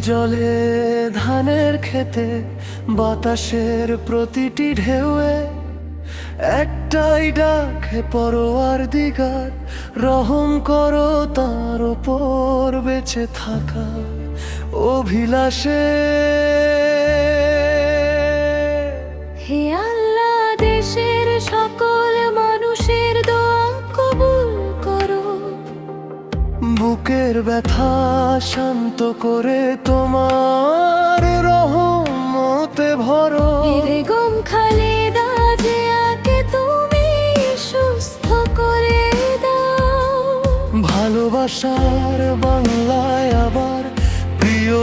জলে ধানের খেতে বাতাসের প্রতিটি ঢেউয়ে একটাই ডাকে পরোয়ার দিগার, রহম করো তার ওপর বেঁচে থাকা অভিলাষে। হে আল্লাহ দেশের সকল বুকের ব্যথা শান্ত করে তোমার রহমতে ভরো। গম খালেদা জিয়াকে তুমি সুস্থ করে দাও। ভালোবাসার বাংলায় আবার প্রিয়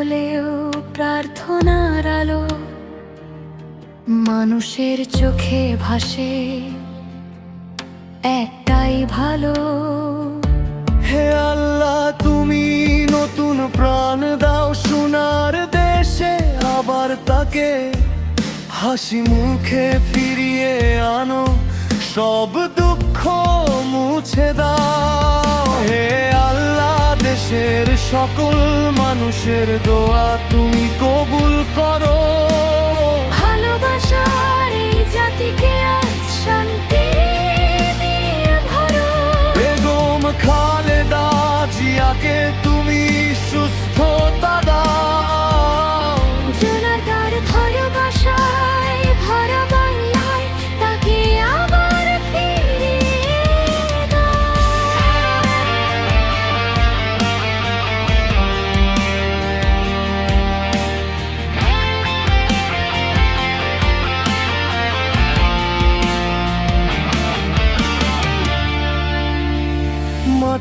হলেও প্রার্থনার আলো মানুষের চোখে ভাসে। একটাই ভালো। হে আল্লাহ, তুমি নতুন প্রাণ দাও সোনার দেশে, আবার তাকে হাসি মুখে ফিরিয়ে আনো। সব দুঃখ মুছে দাও। হে দেশের সকল মানুষের দোয়া তুমি কবুল করো।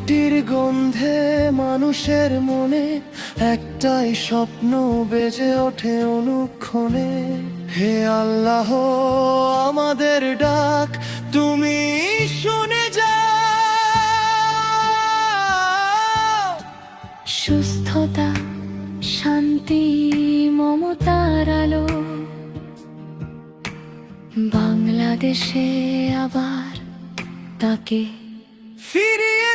মাটির গন্ধে মানুষের মনে একটাই স্বপ্ন বেজে ওঠে অনুক্ষণে। হে আল্লাহ আমাদের ডাক তুমি শুনে যাও। সুস্থতা শান্তি মমতার আলো। বাংলাদেশে আবার তাকে ফিরিয়ে